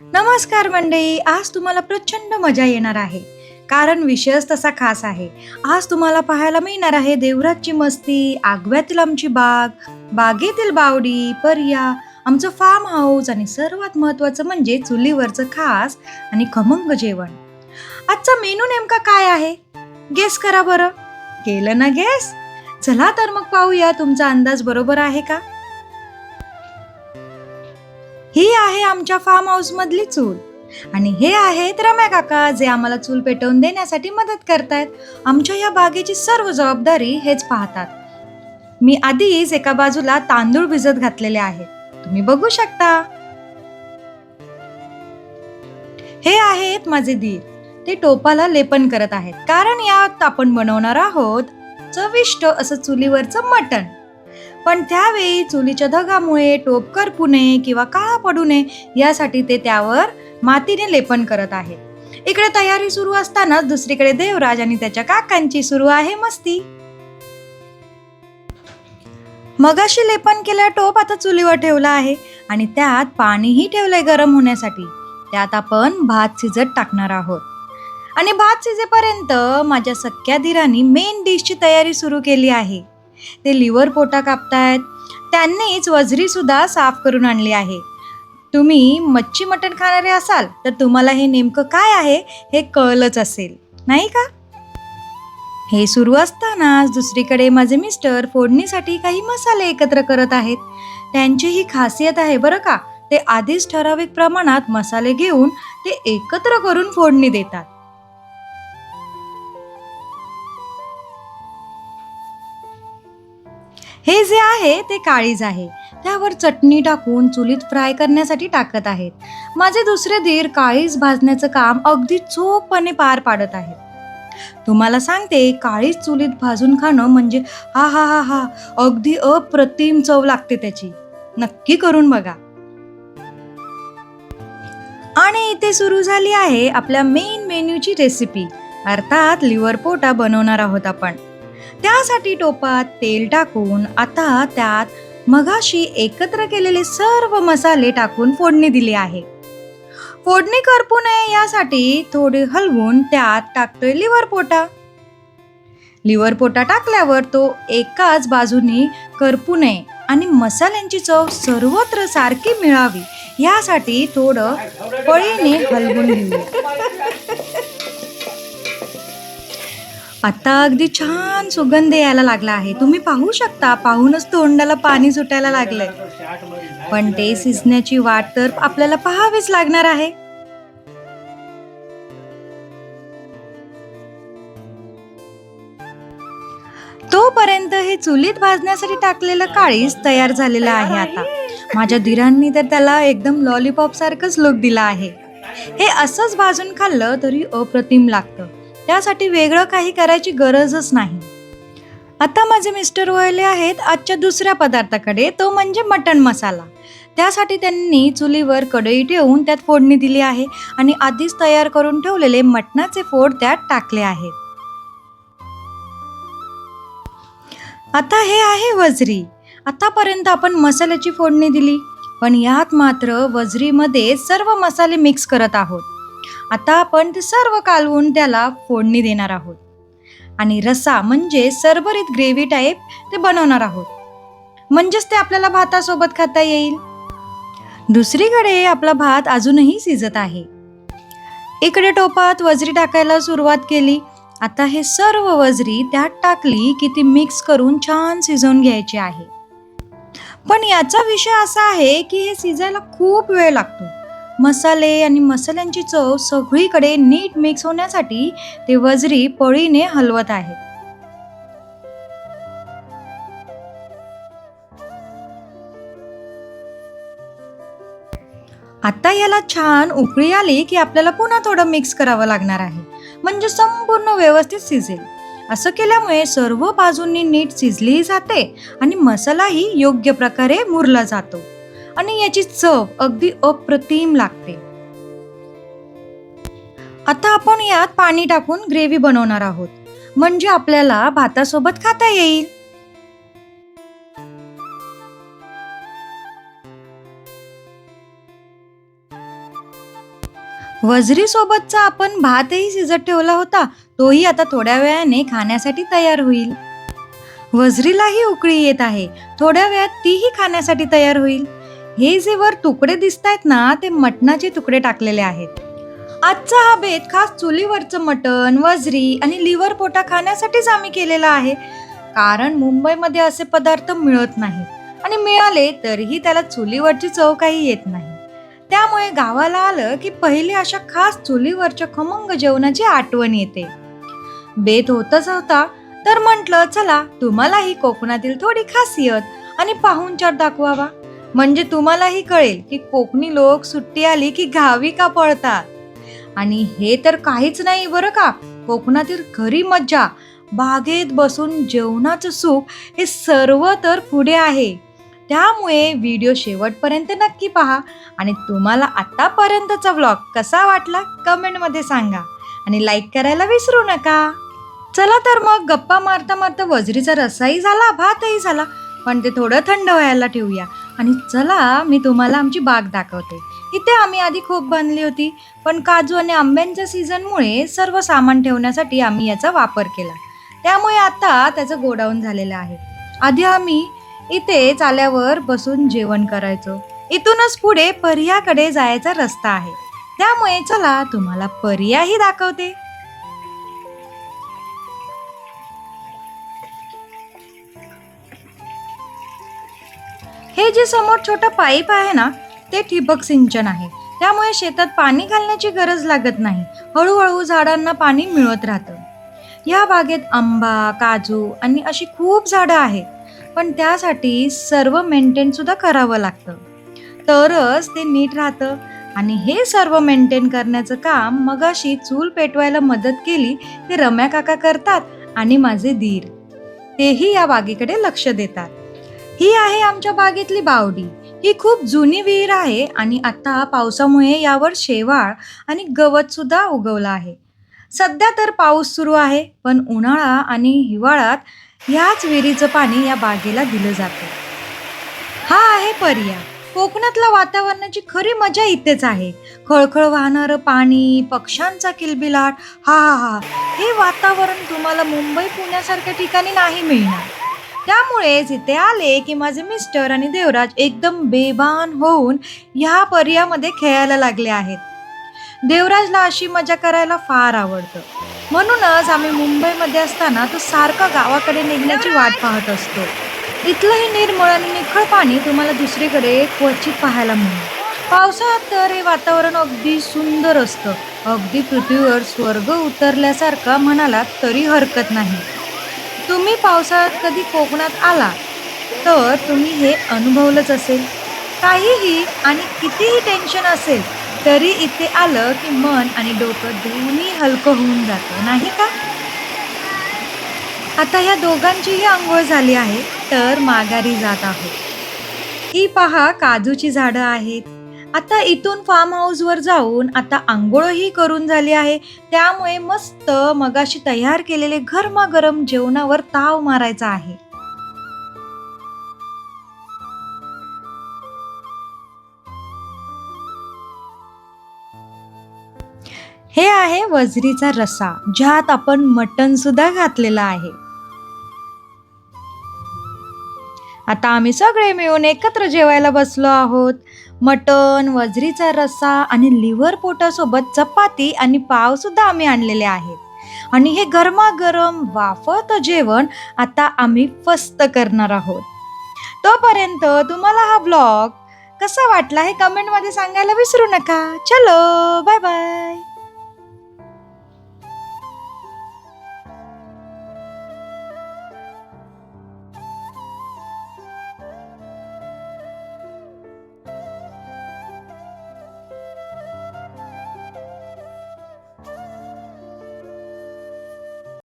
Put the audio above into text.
नमस्कार मंडळी आज तुम्हाला प्रचंड मजा येणार आहे. कारण विषयच तसा खास आहे. आज तुम्हाला पाहायला मिळणार आहे देवराजची मस्ती आगव्यातील आमची बाग बागेतील बावडी पर्या आमचं फार्म हाऊस आणि सर्वात महत्वाचं म्हणजे चुलीवरचं खास आणि खमंग जेवण. आजचा मेनू नेमका काय आहे? गेस करा बरं. केलं ना गेस चला तर मग पाहूया तुमचा अंदाज बरोबर आहे का? ही आहे आमच्या फार्म हाऊस मधली चूल. आणि हे आहेत रम्या काका जे आम्हाला चूल पेटवून देण्यासाठी मदत करतायत. आमच्या या बागेची सर्व जबाबदारी हेच पाहतात. मी आधीच एका बाजूला तांदूळ भिजत घातलेले आहेत तुम्ही बघू शकता. हे आहेत माझे दीर. ते टोपाला लेपन करत आहेत. कारण यात आपण बनवणार आहोत चविष्ट असं चुलीवरचं मटण. पण त्यावेळी चुलीच्या धगामुळे टोप करपू नये किंवा काळा पडू नये यासाठी ते त्यावर मातीने लेपन करत आहेत. इकडे तयारी सुरू असतानाच दुसरीकडे देवराज आणि त्याच्या काकांची सुरू आहे मस्ती. मगाशी लेपन केल्या टोप आता चुलीवर ठेवला आहे आणि त्यात पाणीही ठेवलंय गरम होण्यासाठी. त्यात आपण भात शिजत टाकणार आहोत. आणि भात शिजेपर्यंत माझ्या सख्या धीरानी मेन डिशची तयारी सुरू केली आहे. ते लिव्हर पोटा कापतायत. त्यांनीच वजरीसुद्धा साफ करून आणली आहे. तुम्ही मच्छी मटण खाणारे असाल तर तुम्हाला हे नेमकं काय आहे हे कळलंच असेल. नाही का? हे सुरू असतानाच दुसरीकडे माझे मिस्टर फोडणीसाठी काही मसाले एकत्र करत आहेत. त्यांची ही खासियत आहे बरं का ते आधीच ठराविक प्रमाणात मसाले घेऊन ते एकत्र करून फोडणी देतात. हे जे आहे ते काळीज आहे. त्यावर चटणी टाकून चुलीत फ्राय करण्यासाठी टाकत आहेत. माझे दुसरे धीर काळीज भाजण्याचं काम अगदी चोखपणे पार पाडत आहेत. तुम्हाला सांगते काळीज चुलीत भाजून खाणं म्हणजे हा हा हा हा अगदी अप्रतिम चव लागते त्याची. नक्की करून बघा. आणि इथे सुरू झाली आहे आपल्या मेन मेन्यूची रेसिपी अर्थात लिव्हर पोटा बनवणार आहोत आपण. त्यासाठी टोपात तेल टाकून आता त्यात मगाशी एकत्र केलेले सर्व मसाले टाकून फोडणी दिली आहे. फोडणी करपू नये यासाठी थोडे हलवून त्यात टाकतोय लिव्हर पोटा. लिव्हर पोटा टाकल्यावर तो एकाच बाजूनी करपू नये आणि मसाल्यांची चव सर्वत्र सारखी मिळावी यासाठी थोडं पळीने हलवून घेऊ आता अगदी छान सुगंध यायला लागला आहे. तुम्ही पाहू शकता पाहूनच तोंडाला पाणी सुटायला लागलंय. पण ते शिजण्याची वाट तर आपल्याला पाहावीच लागणार आहे. तोपर्यंत हे चुलीत भाजण्यासाठी टाकलेलं काळीज तयार झालेलं आहे आता. माझ्या धीरांनी तर त्याला एकदम लॉलीपॉप सारखंच लुक दिला आहे. हे असंच भाजून खाल्लं तरी अप्रतिम लागतं. त्यासाठी वेगळं काही करायची गरजच नाही. आता माझे मिस्टर वळले आहेत आजच्या दुसऱ्या पदार्थाकडे तो म्हणजे मटण मसाला. त्यासाठी त्यांनी चुलीवर कढई ठेवून त्यात फोडणी दिली आहे आणि आधीच तयार करून ठेवलेले मटणाचे फोड त्यात टाकले आहेत. आता हे आहे वजरी. आतापर्यंत आपण मसाल्याची फोडणी दिली पण यात मात्र वजरीमध्ये सर्व मसाले मिक्स करत आहोत. आता आपण ते सर्व कालवून त्याला फोडणी देणार आहोत. आणि रसा म्हणजे सरभरीत ग्रेव्ही टाईप ते बनवणार आहोत. म्हणजेच ते आपल्याला भातासोबत खाता येईल. दुसरीकडे आपला भात अजूनही शिजत आहे. इकडे टोपात वजरी टाकायला सुरुवात केली. आता हे सर्व वजरी त्यात टाकली की ती मिक्स करून छान शिजवून घ्यायची आहे. पण याचा विषय असा आहे की हे शिजायला खूप वेळ लागतो. मसाले आणि मसाल्यांची चव सगळीकडे नीट मिक्स होण्यासाठी ते वजरी पळीने हलवत आहेत आता याला छान उकळी आली की आपल्याला पुन्हा थोडं मिक्स करावं लागणार आहे. म्हणजे संपूर्ण व्यवस्थित शिजेल. असं केल्यामुळे सर्व बाजूंनी नीट शिजलीही जाते आणि मसालाही योग्य प्रकारे मुरला जातो. आणि याची चव अगदी अप्रतिम लागते. आता आपण यात पाणी टाकून ग्रेव्ही बनवणार आहोत. म्हणजे आपल्याला भातासोबत खाता येईल. वजरी सोबतचा आपण भातही शिजत ठेवला होता तोही आता थोड्या वेळाने खाण्यासाठी तयार होईल. वजरीलाही उकळी येत आहे थोड्या वेळात तीही खाण्यासाठी तयार होईल. हे जे वर तुकडे दिसत आहेत ना ते मटणाचे तुकडे टाकलेले आहेत. आजचा हा बेत खास चुलीवरचं मटण वजरी आणि लिव्हर पोटा खाण्यासाठीच आम्ही केलेला आहे. कारण मुंबईमध्ये असे पदार्थ मिळत नाहीत. आणि मिळाले तरीही त्याला चुलीवरची चव काही येत नाही. त्यामुळे गावाला आलं की पहिले अशा खास चुलीवरच्या खमंग जेवणाची आठवण येते. बेत होतच होता. तर म्हटलं चला तुम्हालाही कोकणातील थोडी खासियत आणि पाहुणचार दाखवावा. म्हणजे तुम्हालाही कळेल की कोकणी लोक सुट्टी आली की गावी का पळतात. आणि हे तर काहीच नाही बरं का? कोकणातील खरी मज्जा बागेत बसून जेवणाचं सुख हे सर्व तर पुढे आहे. त्यामुळे व्हिडिओ शेवटपर्यंत नक्की पहा आणि तुम्हाला आत्तापर्यंतचा व्लॉग कसा वाटला कमेंटमध्ये सांगा. आणि लाईक करायला विसरू नका. चला तर मग गप्पा मारता मारता वजरीचा रसाही झाला भातही झाला पण ते थोडं थंड व्हायला ठेवूया. आणि चला मी तुम्हाला आमची बाग दाखवते. इथे आम्ही आधी खूप बांधली होती पण काजू आणि आंब्यांच्या सीझनमुळे सर्व सामान ठेवण्यासाठी आम्ही याचा वापर केला. त्यामुळे आता त्याचं गोडाऊन झालेलं आहे. आधी आम्ही इथे चाल्यावर बसून जेवण करायचो. इथूनच पुढे पर्याकडे जायचा रस्ता आहे. त्यामुळे चला तुम्हाला पर्याही दाखवते. हे जे समोर छोटा पाईप आहे ना ते ठिबक सिंचन आहे. त्यामुळे शेतात पाणी घालण्याची गरज लागत नाही. हळूहळू झाडांना पाणी मिळत राहतं. या बागेत आंबा काजू आणि अशी खूप झाडं आहेत. पण त्यासाठी सर्व मेंटेन सुद्धा करावं लागतं. तरच ते नीट राहतं. आणि हे सर्व मेंटेन करण्याचं काम मगाशी चूल पेटवायला मदत केली ते रम्या काका करतात आणि माझे धीर तेही या बागेकडे लक्ष देतात. ही आहे आमच्या बागेतली बावडी. ही खूप जुनी विहीर आहे आणि आता पावसामुळे यावर शेवाळ आणि गवत सुद्धा उगवलं आहे. सध्या तर पाऊस सुरू आहे पण उन्हाळा आणि हिवाळ्यात ह्याच विहिरीचं पाणी या बागेला दिलं जातं. हा आहे पर्या कोकणातल्या वातावरणाची खरी मजा इथेच आहे. खळखळ वाहणारं पाणी पक्ष्यांचा किलबिलाट हा हा हा. हे वातावरण तुम्हाला मुंबई पुण्यासारख्या ठिकाणी नाही मिळणार. त्यामुळेच इथे आले की माझे मिस्टर आणि देवराज एकदम बेभान होऊन ह्या पर्यामध्ये खेळायला लागले आहेत. देवराजला अशी मजा करायला फार आवडतं. म्हणूनच आम्ही मुंबईमध्ये असताना तो सारखा गावाकडे निघण्याची वाट पाहत असतो. इथलंही निर्मळ आणि निखळ पाणी तुम्हाला दुसरीकडे क्वचित पाहायला मिळेल. पावसाळ्यात तर हे वातावरण अगदी सुंदर असतं. अगदी पृथ्वीवर स्वर्ग उतरल्यासारखा म्हणाला तरी हरकत नाही. तुम्ही पावसाळ्यात कधी कोकणात आला तर तुम्ही हे अनुभवलंच असेल. काहीही आणि कितीही टेन्शन असेल तरी इथे आलं की मन आणि डोकं दोन्ही हलकं होऊन जातं नाही का? आता ह्या दोघांचीही आंघोळ झाली आहे तर माघारी जात आहोत. ही पहा काजूची झाडं आहेत आता इथून फार्म हाऊसवर जाऊन आता आंघोळही करून झाली आहे. त्यामुळे मस्त मगाशी तयार केलेले गरमागरम जेवणावर ताव मारायचा आहे. हे आहे वजरीचा रसा ज्यात आपण मटण सुद्धा घातलेलं आहे. आता आम्ही सगळे मिळून एकत्र जेवायला बसलो आहोत. मटण वजरीचा रस्सा आणि लिव्हर पोटासोबत चपाती आणि पावसुद्धा आम्ही आणलेले आहेत. आणि हे गरमागरम वाफत जेवण आता आम्ही फस्त करणार आहोत. तोपर्यंत तुम्हाला हा ब्लॉग कसा वाटला हे कमेंटमध्ये सांगायला विसरू नका. चलो बाय बाय